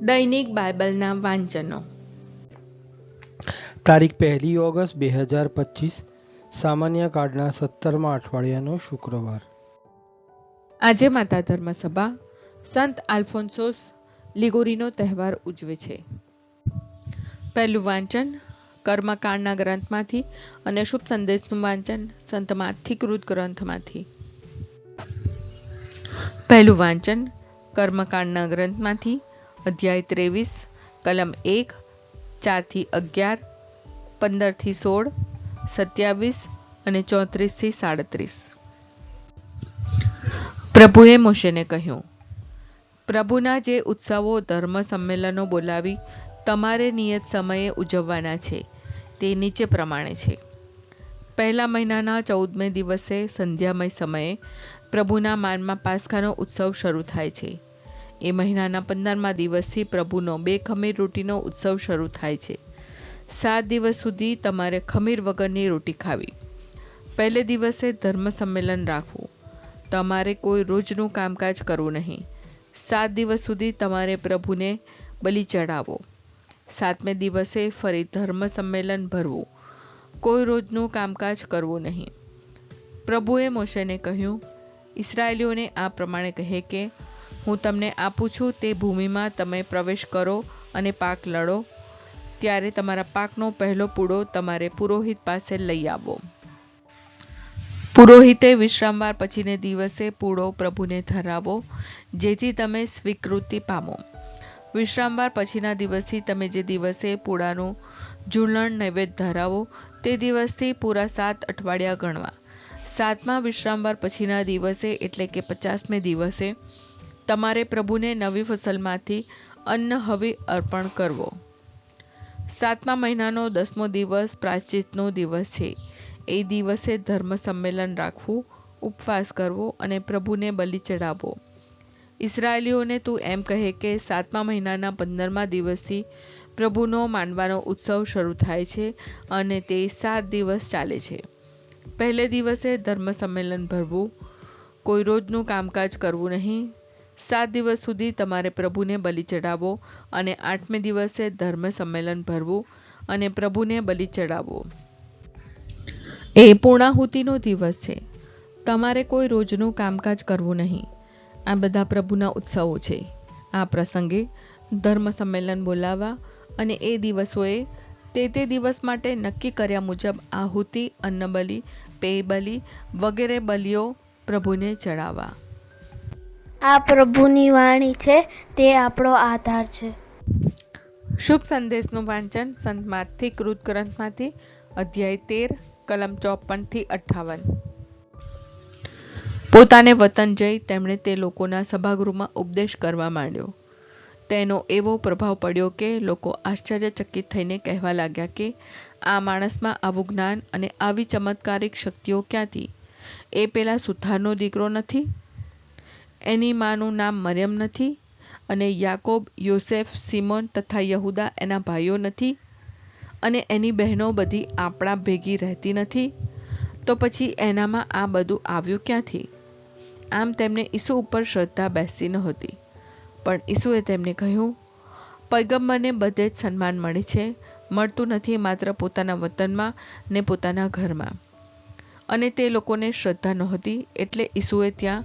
દૈનિક બાઇબલના વાંચનો. તારીખ પહેલી ઓગસ્ટ બે હજાર પચીસ સામાન્ય કાર્ડના સત્તરમા અઠવાડિયાનો શુક્રવાર. આજે માતા ધર્મ સભા સંત આલ્ફોન્સોસ લિગોરીનો તહેવાર ઉજવે છે. પહેલું વાંચન કર્મકાંડના ગ્રંથમાંથી અને શુભ સંદેશનું વાંચન સંત માથિકૃત ગ્રંથમાંથી. પહેલું વાંચન કર્મકાંડના ગ્રંથમાંથી અધ્યાય ત્રેવીસ, કલમ એક, ચારથી અગિયાર, પંદરથી સોળ, સત્યાવીસ અને ચોત્રીસથી સાડત્રીસ. પ્રભુએ મોશેને કહ્યું, પ્રભુના જે ઉત્સવો ધર્મ સંમેલનો બોલાવી તમારે નિયત સમયે ઉજવવાના છે, તે નીચે પ્રમાણે છે. પહેલા મહિનાના ચૌદમે દિવસે સંધ્યામય સમયે પ્રભુના માનમાં પાસખાનો ઉત્સવ શરૂ થાય છે. એ મહિનાના પંદરમા દિવસથી પ્રભુનો બે ખમીર રોટીનો ઉત્સવ શરૂ થાય છે. સાત દિવસ સુધી તમારે ખમીર વગરની રોટી ખાવી. પહેલે દિવસે ધર્મ સંમેલન રાખવું. તમારે કોઈ રોજનું કામકાજ કરવું નહીં. સાત દિવસ સુધી તમારે પ્રભુને બલિ ચડાવો સાતમે દિવસે ફરી ધર્મ સંમેલન ભરવું. કોઈ રોજનું કામકાજ કરવું નહીં. પ્રભુએ મોશેને કહ્યું, ઇસરાયેલીઓને આ પ્રમાણે કહે કે હું તમને આપું છું, તે ભૂમિમાં તમે પ્રવેશ કરો અને પાક લડો. ત્યારે તમારા પાકનો પહેલો પૂડો તમારે પુરોહિત પાસે લઈ આવો પુરોહિતે વિશ્રામવાર પછીને દિવસે પૂડો પ્રભુને ધરાવો, જેથી તમે સ્વીકૃતિ પામો. વિશ્રામવાર પછીના દિવસથી તમે જે દિવસે પૂડાનું ઝૂલણ નૈવેદ્ય ધરાવો, તે દિવસથી પૂરા સાત અઠવાડિયા ગણવા. સાતમા વિશ્રામવાર પછીના દિવસે એટલે કે પચાસમે દિવસે તમારે પ્રભુને નવી ફસલમાંથી અન્ન હવે અર્પણ કરવો. સાતમા મહિનાનો દસમો દિવસ પ્રાયશ્ચિતનો દિવસ છે. એ દિવસે ધર્મ સંમેલન રાખવું, ઉપવાસ કરવો અને પ્રભુને બલિ ચડાવવો ઇસરાયેલીઓને તું એમ કહે કે સાતમા મહિનાના પંદરમા દિવસથી પ્રભુનો માનવાનો ઉત્સવ શરૂ થાય છે અને તે સાત દિવસ ચાલે છે. પહેલે દિવસે ધર્મ સંમેલન ભરવું, કોઈ રોજનું કામકાજ કરવું નહીં સાત દિવસ સુધી તમારે પ્રભુને બલિ ચઢાવો અને આઠમે દિવસે ધર્મ સંમેલન ભરવું અને પ્રભુને બલિ ચડાવવો એ પૂર્ણાહુતિનો દિવસ છે. તમારે કોઈ રોજનું કામકાજ કરવું નહીં. આ બધા પ્રભુના ઉત્સવો છે. આ પ્રસંગે ધર્મ સંમેલન બોલાવવા અને એ દિવસોએ તે તે દિવસ માટે નક્કી કર્યા મુજબ આહુતિ, અન્નબલિ પેય બલિ વગેરે બલિઓ પ્રભુને ચડાવવા આ પ્રભુની વાણી છે, તે આપણો આધાર છે. શુભ સંદેશનું વાંચન સંત માર્થિક કૃત ગ્રંથમાંથી અધ્યાય તેર, કલમ ચોપનથી અઠ્ઠાવન પોતાને વતન જઈ તેમણે તે લોકોના સભાગૃહમાં ઉપદેશ કરવા માંડ્યો. તેનો એવો પ્રભાવ પડ્યો કે લોકો આશ્ચર્યચકિત થઈને કહેવા લાગ્યા કે, આ માણસમાં આવું જ્ઞાન અને આવી ચમત્કારિક શક્તિઓ ક્યાંથી? એ પેલા સુથારનો દીકરો નથી? એની માનું નામ મરિયમ નથી અને યાકોબ, યોસેફ, સિમોન તથા યહુદા એના ભાઈઓ નથી અને એની બહેનો બધી આપણા ભેગી રહેતી નથી. તો પછી એનામાં આ બધું આવ્યું ક્યાંથી? આમ તેમને ઈસુ ઉપર શ્રદ્ધા બેસતી નહોતી પણ ઈસુએ તેમને કહ્યું, પૈગંબરને બધે જ સન્માન મળે છે, મળતું નથી માત્ર પોતાના વતનમાં ને પોતાના ઘરમાં. અને તે લોકોને શ્રદ્ધા નહોતી એટલે ઈસુએ ત્યાં